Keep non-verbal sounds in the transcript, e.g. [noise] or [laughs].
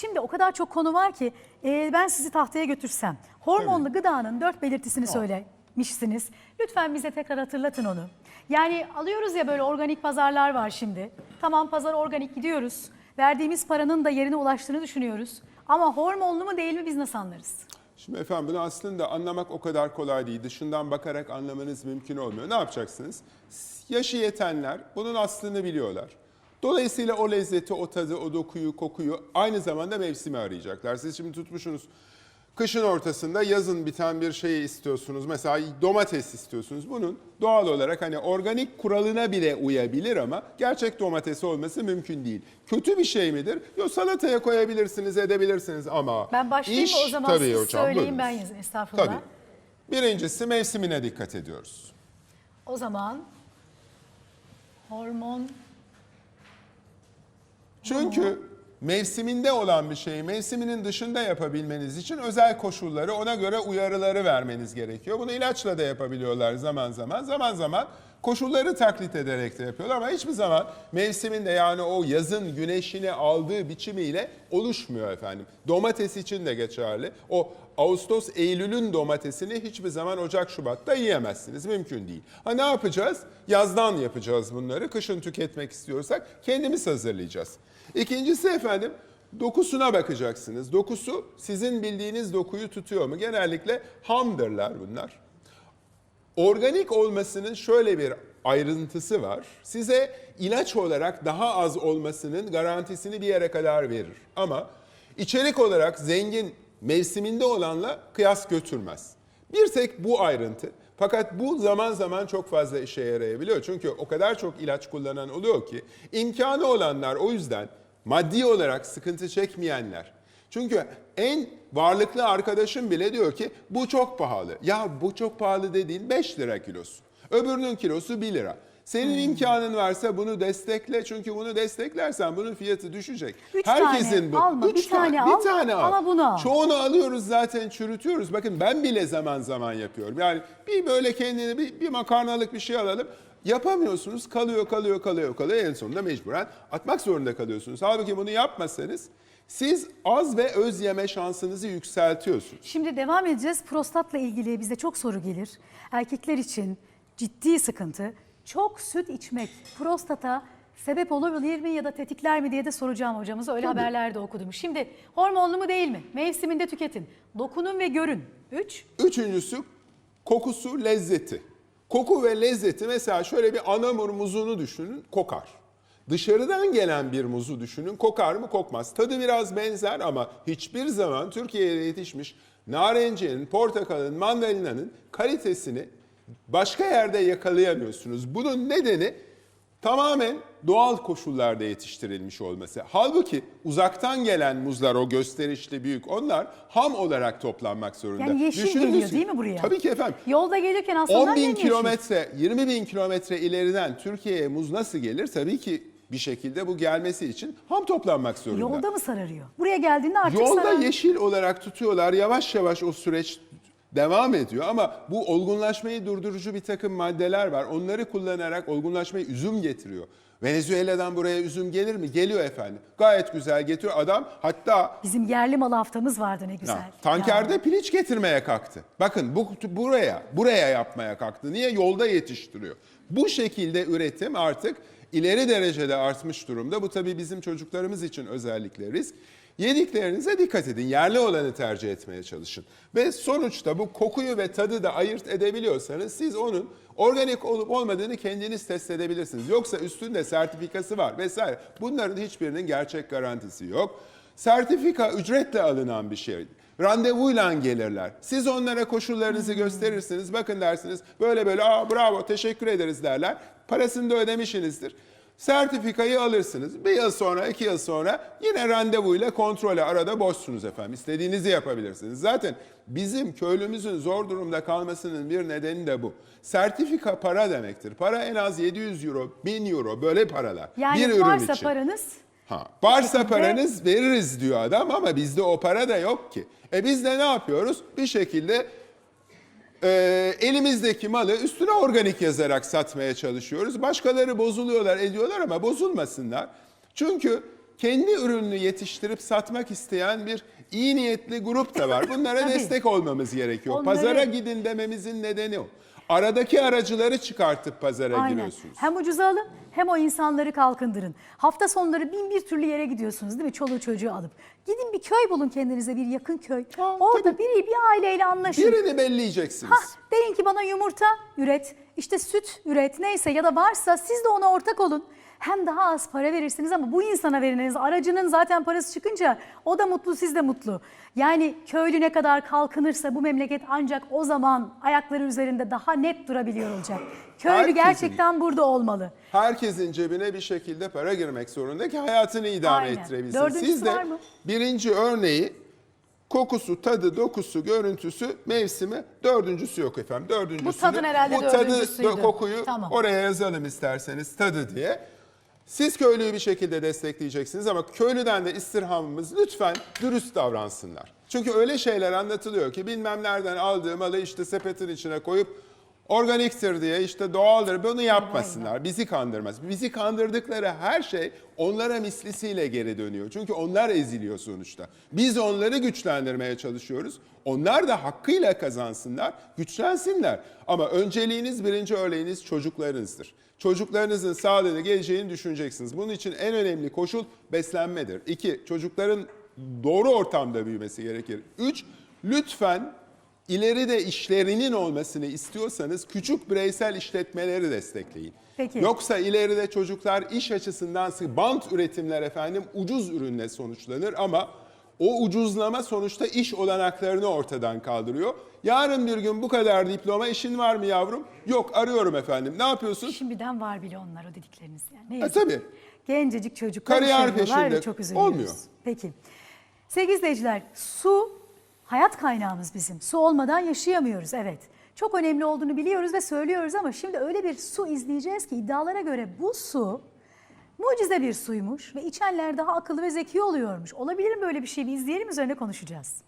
Şimdi o kadar çok konu var ki e, ben sizi tahtaya götürsem hormonlu gıdanın dört belirtisini söylemişsiniz. Lütfen bize tekrar hatırlatın onu. Yani alıyoruz ya böyle organik pazarlar var şimdi. Tamam pazar organik gidiyoruz. Verdiğimiz paranın da yerine ulaştığını düşünüyoruz. Ama hormonlu mu değil mi biz nasıl anlarız? Şimdi efendim bunu aslında anlamak o kadar kolay değil. Dışından bakarak anlamanız mümkün olmuyor. Ne yapacaksınız? Yaşı yetenler bunun aslını biliyorlar. Dolayısıyla o lezzeti, o tadı, o dokuyu, kokuyu aynı zamanda mevsimi arayacaklar. Siz şimdi tutmuşsunuz kışın ortasında yazın biten bir şeyi istiyorsunuz. Mesela domates istiyorsunuz. Bunun doğal olarak hani organik kuralına bile uyabilir ama gerçek domates olması mümkün değil. Kötü bir şey midir? Yok salataya koyabilirsiniz, edebilirsiniz ama Ben başlayayım iş, mı o zaman tabii siz hocam, söyleyin buyurun. ben yazayım estağfurullah. Tabii. Birincisi mevsimine dikkat ediyoruz. O zaman hormon Çünkü mevsiminde olan bir şeyi mevsiminin dışında yapabilmeniz için özel koşulları ona göre uyarıları vermeniz gerekiyor. Bunu ilaçla da yapabiliyorlar zaman zaman. Zaman zaman koşulları taklit ederek de yapıyorlar ama hiçbir zaman mevsiminde yani o yazın güneşini aldığı biçimiyle oluşmuyor efendim. Domates için de geçerli. O Ağustos, Eylül'ün domatesini hiçbir zaman Ocak, Şubat'ta yiyemezsiniz. Mümkün değil. Ha ne yapacağız? Yazdan yapacağız bunları. Kışın tüketmek istiyorsak kendimiz hazırlayacağız. İkincisi efendim dokusuna bakacaksınız. Dokusu sizin bildiğiniz dokuyu tutuyor mu? Genellikle hamdırlar bunlar. Organik olmasının şöyle bir ayrıntısı var. Size ilaç olarak daha az olmasının garantisini bir yere kadar verir. Ama içerik olarak zengin mevsiminde olanla kıyas götürmez. Bir tek bu ayrıntı. Fakat bu zaman zaman çok fazla işe yarayabiliyor. Çünkü o kadar çok ilaç kullanan oluyor ki imkanı olanlar o yüzden maddi olarak sıkıntı çekmeyenler çünkü en varlıklı arkadaşım bile diyor ki bu çok pahalı. Ya bu çok pahalı dediğin 5 lira kilosu. Öbürünün kilosu 1 lira. Senin Hmm. imkanın varsa bunu destekle çünkü bunu desteklersen bunun fiyatı düşecek. Üç Herkesin tane bu. alma, Üç bir tane bir al tane al. ama bunu al. Çoğunu alıyoruz zaten çürütüyoruz. Bakın ben bile zaman zaman yapıyorum. Yani bir böyle kendine bir, bir makarnalık bir şey alalım. Yapamıyorsunuz kalıyor kalıyor kalıyor kalıyor en sonunda mecburen atmak zorunda kalıyorsunuz. Halbuki bunu yapmasanız siz az ve öz yeme şansınızı yükseltiyorsunuz. Şimdi devam edeceğiz. Prostatla ilgili bize çok soru gelir. Erkekler için ciddi sıkıntı. Çok süt içmek prostata sebep olabilir mi ya da tetikler mi diye de soracağım hocamıza. Öyle haberlerde okudum. Şimdi hormonlu mu değil mi? Mevsiminde tüketin. Dokunun ve görün. 3. Üçüncüsü kokusu, lezzeti. Koku ve lezzeti mesela şöyle bir anamur muzunu düşünün, kokar. Dışarıdan gelen bir muzu düşünün, kokar mı kokmaz. Tadı biraz benzer ama hiçbir zaman Türkiye'de yetişmiş narenciyenin, portakalın, mandalinanın kalitesini başka yerde yakalayamıyorsunuz. Bunun nedeni tamamen doğal koşullarda yetiştirilmiş olması. Halbuki uzaktan gelen muzlar o gösterişli büyük onlar ham olarak toplanmak zorunda. Yani yeşil Düşündünüz geliyor değil mi buraya? Tabii ki efendim. Yolda gelirken aslında 10 bin kilometre, 20 bin kilometre ileriden Türkiye'ye muz nasıl gelir? Tabii ki bir şekilde bu gelmesi için ham toplanmak zorunda. Yolda mı sararıyor? Buraya geldiğinde artık Yolda sarar. yeşil olarak tutuyorlar. Yavaş yavaş o süreç devam ediyor ama bu olgunlaşmayı durdurucu bir takım maddeler var. Onları kullanarak olgunlaşmayı üzüm getiriyor. Venezuela'dan buraya üzüm gelir mi? Geliyor efendim. Gayet güzel getiriyor. Adam hatta Bizim yerli mal haftamız vardı ne güzel. Ha, tankerde Ya. piliç getirmeye kalktı. Bakın bu buraya, buraya yapmaya kalktı. Niye? Yolda yetiştiriyor. Bu şekilde üretim artık ileri derecede artmış durumda. Bu tabii bizim çocuklarımız için özellikle risk. Yediklerinize dikkat edin. Yerli olanı tercih etmeye çalışın. Ve sonuçta bu kokuyu ve tadı da ayırt edebiliyorsanız siz onun organik olup olmadığını kendiniz test edebilirsiniz. Yoksa üstünde sertifikası var vesaire. Bunların hiçbirinin gerçek garantisi yok. Sertifika ücretle alınan bir şey. Randevuyla gelirler. Siz onlara koşullarınızı gösterirsiniz. Bakın dersiniz böyle böyle aa bravo teşekkür ederiz derler. Parasını da ödemişsinizdir. Sertifikayı alırsınız. Bir yıl sonra, iki yıl sonra yine randevuyla kontrole arada boşsunuz efendim. İstediğinizi yapabilirsiniz. Zaten bizim köylümüzün zor durumda kalmasının bir nedeni de bu. Sertifika para demektir. Para en az 700 euro, 1000 euro böyle paralar. Yani bir ürün varsa için. paranız Ha, varsa paranız veririz diyor adam ama bizde o para da yok ki. E biz de ne yapıyoruz? Bir şekilde e, elimizdeki malı üstüne organik yazarak satmaya çalışıyoruz. Başkaları bozuluyorlar, ediyorlar ama bozulmasınlar. Çünkü kendi ürününü yetiştirip satmak isteyen bir iyi niyetli grup da var. Bunlara [laughs] destek olmamız gerekiyor. Onları- Pazara gidin dememizin nedeni o. Aradaki aracıları çıkartıp pazara Aynen. giriyorsunuz. Hem ucuza alın hem o insanları kalkındırın. Hafta sonları bin bir türlü yere gidiyorsunuz değil mi? Çoluğu çocuğu alıp. Gidin bir köy bulun kendinize bir yakın köy. Ha, Orada biri bir aileyle anlaşın. Birini belleyeceksiniz. Hah, deyin ki bana yumurta üret, işte süt üret neyse ya da varsa siz de ona ortak olun. Hem daha az para verirsiniz ama bu insana veriniz. Aracının zaten parası çıkınca o da mutlu siz de mutlu. Yani köylü ne kadar kalkınırsa bu memleket ancak o zaman ayakları üzerinde daha net durabiliyor olacak. Köylü Herkesin- gerçekten burada olmalı. Herkesin cebine bir şekilde para girmek zorunda ki hayatını idame Aynen. ettirebilsin. Dördüncüsü Siz de var mı? birinci örneği kokusu, tadı, dokusu, görüntüsü, mevsimi. Dördüncüsü yok efendim. Dördüncüsü Bu tadın herhalde Bu tadı, dördüncüsüydü. dö- kokuyu Tamam. oraya yazalım isterseniz tadı diye. Siz köylüyü bir şekilde destekleyeceksiniz ama köylüden de istirhamımız lütfen dürüst davransınlar. Çünkü öyle şeyler anlatılıyor ki bilmem nereden aldığı malı işte sepetin içine koyup organiktir diye işte doğaldır bunu yapmasınlar. Bizi kandırmaz. Bizi kandırdıkları her şey onlara mislisiyle geri dönüyor. Çünkü onlar eziliyor sonuçta. Biz onları güçlendirmeye çalışıyoruz. Onlar da hakkıyla kazansınlar, güçlensinler. Ama önceliğiniz, birinci örneğiniz çocuklarınızdır. Çocuklarınızın sağlığını, geleceğini düşüneceksiniz. Bunun için en önemli koşul beslenmedir. İki, çocukların doğru ortamda büyümesi gerekir. Üç, lütfen ileride işlerinin olmasını istiyorsanız küçük bireysel işletmeleri destekleyin. Peki. Yoksa ileride çocuklar iş açısından sı- bant üretimler efendim ucuz ürünle sonuçlanır ama o ucuzlama sonuçta iş olanaklarını ortadan kaldırıyor. Yarın bir gün bu kadar diploma işin var mı yavrum? Yok arıyorum efendim. Ne yapıyorsun? Şimdiden var bile onlar o dedikleriniz. Yani. Ne E yazık tabii. ki. Gencecik çocuklar Kariyer peşinde. çok üzülüyoruz. Olmuyor. Peki. Sevgili izleyiciler su hayat kaynağımız bizim. Su olmadan yaşayamıyoruz evet. Çok önemli olduğunu biliyoruz ve söylüyoruz ama şimdi öyle bir su izleyeceğiz ki iddialara göre bu su mucize bir suymuş ve içenler daha akıllı ve zeki oluyormuş. Olabilir mi böyle bir şey? Bir izleyelim üzerine konuşacağız.